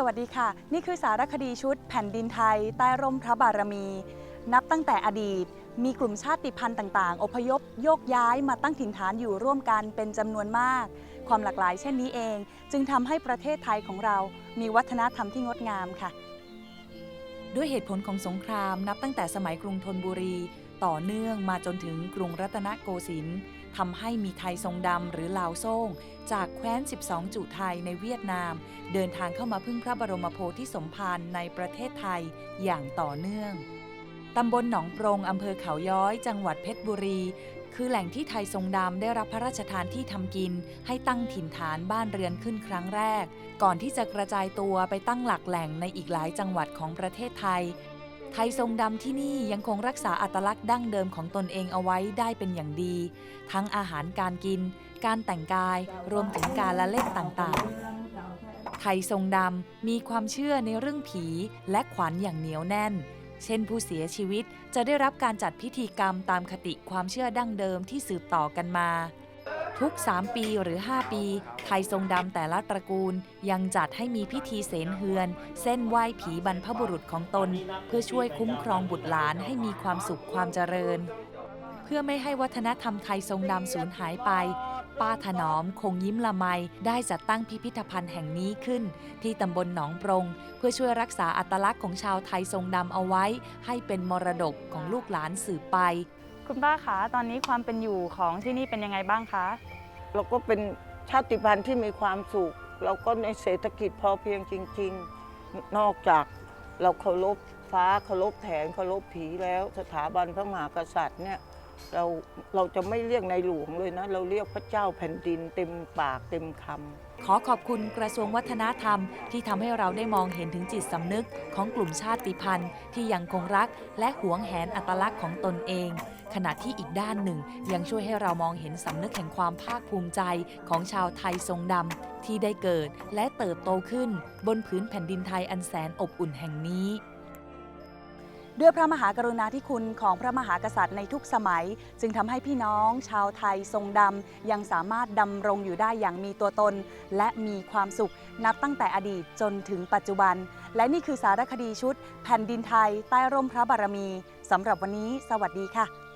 สวัสดีค่ะ นี่คือสารคดีชุดแผ่นดินไทย ใต้ร่มพระบารมี นับตั้งแต่อดีต มีกลุ่มชาติพันธุ์ต่าง ๆ อพยพโยกย้ายมาตั้งถิ่นฐานอยู่ร่วมกันเป็นจำนวนมาก ความหลากหลายเช่นนี้เอง จึงทำให้ประเทศไทยของเรา มีวัฒนธรรมที่งดงามค่ะ ด้วยเหตุผลของสงครามนับตั้งแต่สมัยกรุงธนบุรี ต่อเนื่องมาจนถึงกรุงรัตนโกสินทร์ทำให้มีไทยทรงดำหรือลาวโซ่ง จากแคว้น 12 จุไทยในเวียดนาม เดินทางเข้ามาพึ่งพระบรมโพธิสมภารในประเทศไทยอย่างต่อเนื่องตำบลหนองปรงอำเภอเขาย้อย จังหวัดเพชรบุรี คือแหล่งที่ไทยทรงดำได้รับพระราชทานที่ทำกิน ให้ตั้งถิ่นฐานบ้านเรือนขึ้นครั้งแรก ก่อนที่จะกระจายตัวไปตั้งหลักแหล่งในอีกหลายจังหวัดของประเทศไทย ไทยทรงดำที่นี่ยังคงรักษาอัตลักษณ์ดั้งเดิมของตนเองเอาไว้ได้เป็นอย่างดี ทั้งอาหารการกิน การแต่งกาย รวมถึงการละเล่นต่างๆ ไทยทรงดำมีความเชื่อในเรื่องผีและขวัญอย่างเหนียวแน่น เช่นผู้เสียชีวิตจะได้รับการจัดพิธีกรรมตามคติความเชื่อดั้งเดิมที่สืบต่อกันมา ทุก 3 ปีหรือ 5 ปี ไทยทรงดำแต่ละตระกูลยังจัดให้มีพิธีเสนเฮือน เส้นไหว้ผีบรรพบุรุษของตน เพื่อช่วยคุ้มครองบุตรหลานให้มีความสุขความเจริญ เพื่อไม่ให้วัฒนธรรมไทยทรงดำสูญหายไป ป้าถนอมคงยิ้มละไมได้จัดตั้งพิพิธภัณฑ์แห่งนี้ขึ้น ที่ตำบลหนองปรง เพื่อช่วยรักษาอัตลักษณ์ของชาวไทยทรงดำเอาไว้ ให้เป็นมรดกของลูกหลานสืบไป คุณป้าคะตอนนี้ความเป็นอยู่ของที่นี่เป็นยังไงบ้างคะเราก็เป็นชาติพันธุ์ที่มีความสุข เราก็ในเศรษฐกิจพอเพียงจริง ๆ นอกจากเราเคารพฟ้าเคารพแผนเคารพผีแล้วสถาบันพระมหากษัตริย์เนี่ยเราเราจะไม่เรียกในหลวงเลยนะ เราเรียกพระเจ้าแผ่นดินเต็มปากเต็มคำ ขอขอบคุณกระทรวงวัฒนธรรม ที่ทำให้เราได้มองเห็นถึงจิตสำนึกของกลุ่มชาติพันธุ์ ที่ยังคงรักและหวงแหนอัตลักษณ์ของตนเอง ขณะที่อีกด้านหนึ่ง ยังช่วยให้เรามองเห็นสำนึกแห่งความภาคภูมิใจของชาวไทยทรงดำที่ได้เกิดและเติบโตขึ้น บนผืนแผ่นดินไทยอันแสนอบอุ่นแห่งนี้ ด้วยพระมหากรุณาธิคุณของพระมหากษัตริย์ในทุกสมัย จึงทำให้พี่น้องชาวไทยทรงดำ ยังสามารถดำรงอยู่ได้อย่างมีตัวตน และมีความสุขนับตั้งแต่อดีตจนถึงปัจจุบัน และนี่คือสารคดีชุด แผ่นดินไทยใต้ร่มพระบารมีสำหรับวันนี้ สวัสดีค่ะ